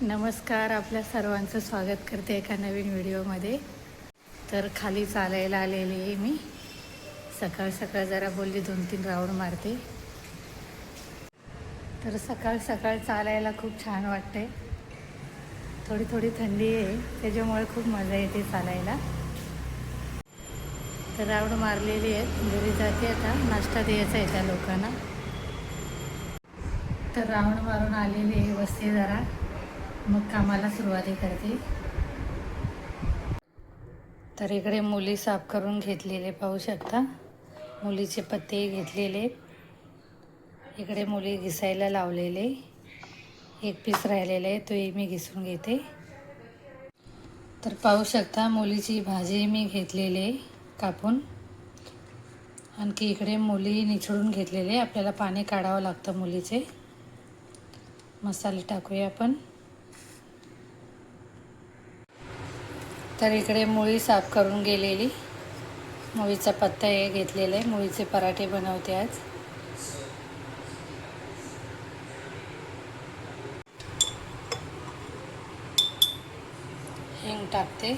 नमस्कार आपल्या सर्वांचं स्वागत करते एका नवीन व्हिडिओमध्ये. तर खाली चालायला आलेली आहे मी. सकाळ सकाळ जरा बोलली दोन तीन राऊंड मारते. तर सकाळ सकाळ चालायला खूप छान वाटते थोडी थोडी थंडी आहे त्याच्यामुळे खूप मजा येते चालायला. तर राऊंड मारलेली आहेत घरी जाते आता नाश्ता द्यायचा आहे त्या लोकांना. तर राऊंड मारून आलेली आहे वस्ती जरा. मग कामाला सुरुवाती करते. तर इकडे मुली साफ करून घेतलेले पाहू शकता. मुलीचे पत्ते घेतलेले. इकडे मुली घिसायला लावलेले. एक पीस राहिलेले आहे तोही मी घिसून घेते. तर पाहू शकता मुलीची भाजी मी घेतलेली आहे कापून. आणखी इकडे मुली निचडून घेतलेले. आपल्याला पाणी काढावं लागतं मुलीचे. मसाले टाकूया आपण. तर इकडे मुळी साफ करून गेलेली. मुळीचा पत्ता हे घेतलेला आहे. मुळीचे पराठे बनवते आज. हिंग टाकते.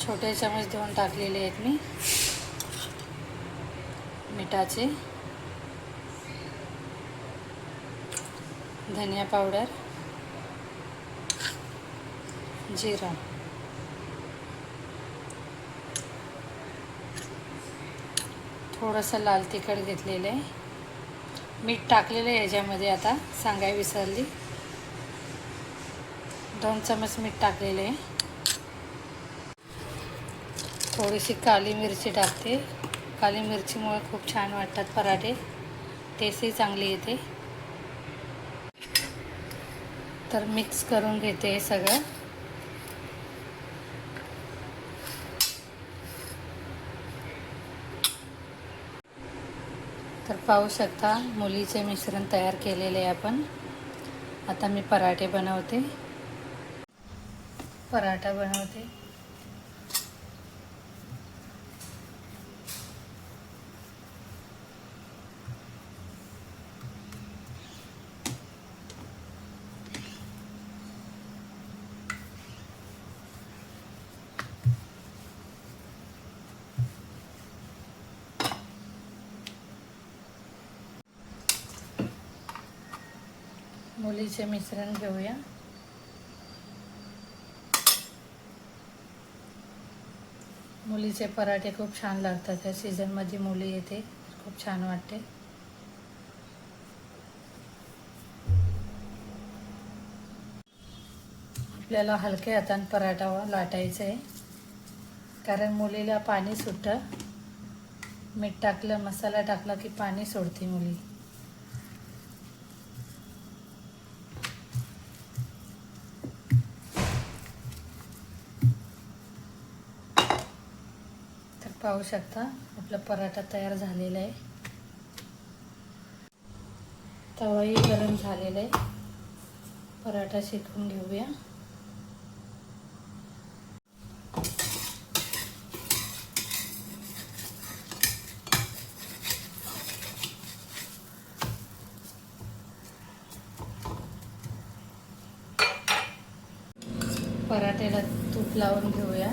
छोटे चमच दोन टाकलेले आहेत मी. मिठाचे. धनिया पावडर जिरा. थोडंसं लाल तिखट घेतलेलं आहे. मीठ टाकलेलं आहे याच्यामध्ये आता सांगाय विसरली. दोन चमच मीठ टाकलेले आहे. थोडीशी काली मिरची टाकते. काली मिरचीमुळे खूप छान वाटतात पराठे. टेस्टही चांगली येते. तर मिक्स करून घेते हे सगळं. तर पाहू शकता मुलीचे मिश्रण तयार केलेले आहे आपण. आता मी पराठे बनवते. पराठा बनवते. मुलीचे मिश्रण घेऊया. मुलीचे पराठे खूप छान लागतात. या सीझनमध्ये मुली येते. खूप छान वाटते. आपल्याला हलक्या हाताने पराठा लाटायचा आहे कारण मुलीला पाणी सुटतं. मीठ टाकलं मसाला टाकला की पाणी सोडते मुली तर पाहू शकता. आपला पराठा तयार झालेला आहे. तवाही गरम झालेला आहे. पराठा शेकून घेऊया. पराठ्याला तूप लावून घेऊया.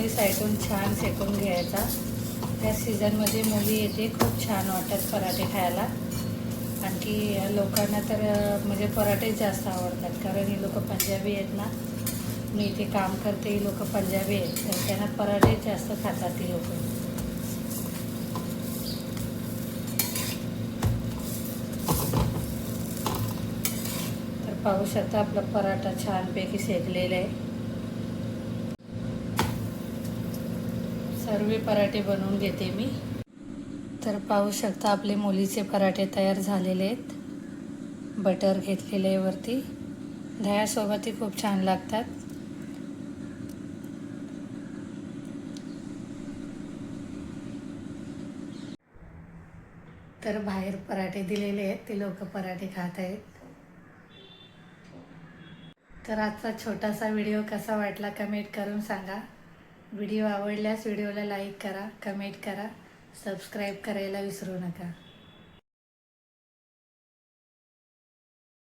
दोन्ही साईडून छान शेकून घ्यायचा. त्या सीझनमध्ये मुली येते खूप छान वाटतात पराठे खायला. आणखी लोकांना तर म्हणजे पराठेच जास्त आवडतात कारण ही लोक पंजाबी आहेत ना. मी इथे काम करते ही लोक पंजाबी आहेत तर त्यांना पराठे जास्त खातात ती लोक. तर पाहू शकता आपला पराठा छानपैकी शेकलेला आहे. सर्व पराठे बनवून घेते मी. तर पाहू शकता आपले मुलीचे पराठे तयार झालेले आहेत. बटर घेतलेले आहे वरती. दह्यासोबतही खूप छान लागतात. तर बाहेर पराठे दिलेले आहेत. ते लोक पराठे खात आहेत. तर आजचा छोटासा व्हिडिओ कसा वाटला कमेंट करून सांगा. व्हिडिओ आवडल्यास व्हिडिओला लाईक करा कमेंट करा सबस्क्राईब करायला विसरू नका.